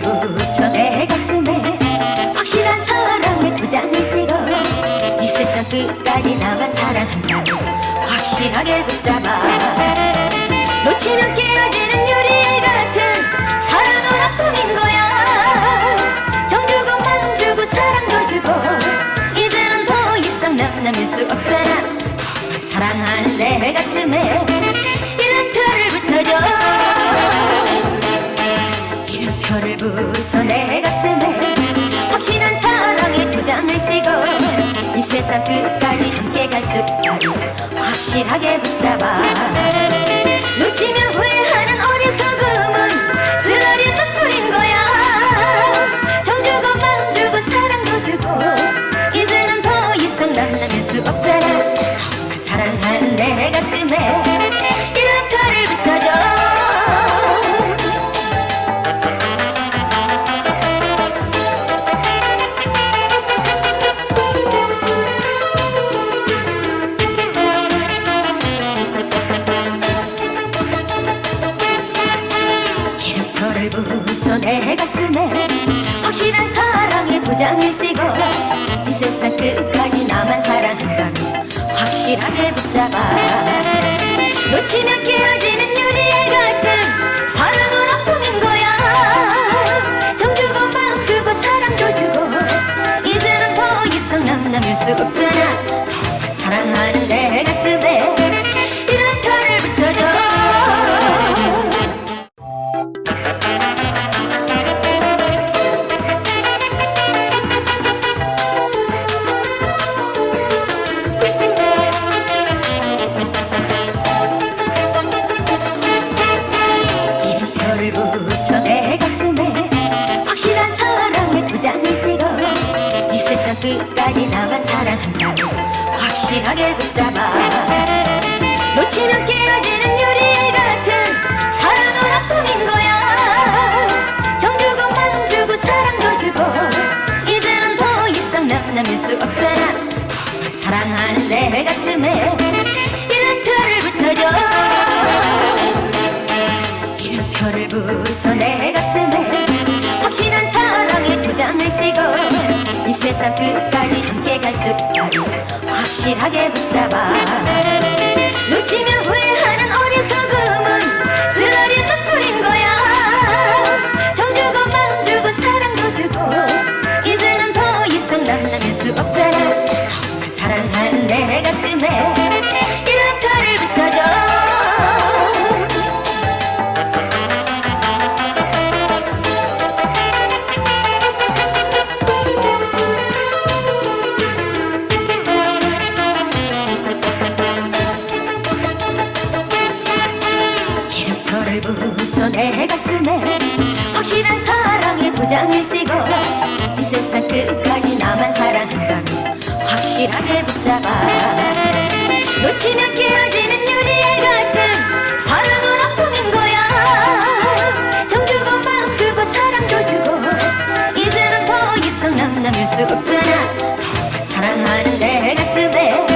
붙여 내 가슴에 확실한 사랑의 도장을 찍어 이 세상 끝까지 나만 사랑한다. 확실하게 붙잡아. 놓치면 깨어지는 유리 같은 사랑은 아픔인 거야. 정 주고 만 주고 사랑도 주고 이제는 더 이상 남 남을 수 없잖아. 사랑하는 내 가슴에 이름표를 붙여줘. 이름표를 붙여 내 가슴에 확실한 사랑의 도장을 찍어. 이 세상 끝까지 함께 갈 수 있도록 확실하게 붙잡아. 놓치면 후회하는 어리석음은 쓰라린 눈물인 거야. 정 주고 맘 주고 사랑도 주고 이제는 더 이상 남남일 수 없잖아 이름표를 붙여 내 가슴에 확실한 사랑의 도장을 찍어 이 세상 끝까지 나만 사랑한다면 확실하게 붙잡아. 놓치면 깨어지는 유리알 같은 사랑은 아픔인 거야. 정 주고 마음 주고 사랑도 주고 이제는 더 이상 남남일 수 없잖아. 사랑하는 내가 이름표를 붙여 내 가슴에 확실한 사랑의 도장을 찍어 이 세상 끝까지 나만 사랑한다면 확실하게 붙잡아 놓치면 깨어지는 유리알 같은 사랑은 아픔인 거야. 정 주고 만 주고 사랑도 주고 이제는 더 이상 남남일 수 없잖아. 사랑하는 내 가슴에 이름표를 붙여 내 가슴에 확실한 사랑의 도장을 찍어. 이 세상 끝까지 함께 갈 수 있도록 확실하게 붙잡아. 놓치면 후회하는 어리석음은 쓰라린 눈물인 거야. 정 주고 맘 주고 사랑도 주고 이제는 더 이상 남남일 수 없잖아 붙여 내 가슴에 확실한 사랑의 도장을 찍어 이 세상 끝까지 나만 사랑한다면 확실하게 붙잡아. 놓치면 깨어지는 유리 같은 사랑은 아픔인 거야. 정 주고 마음 주고 사랑도 주고 이제는 더 이상 남남일 수 없잖아. 사랑하는 내 가슴에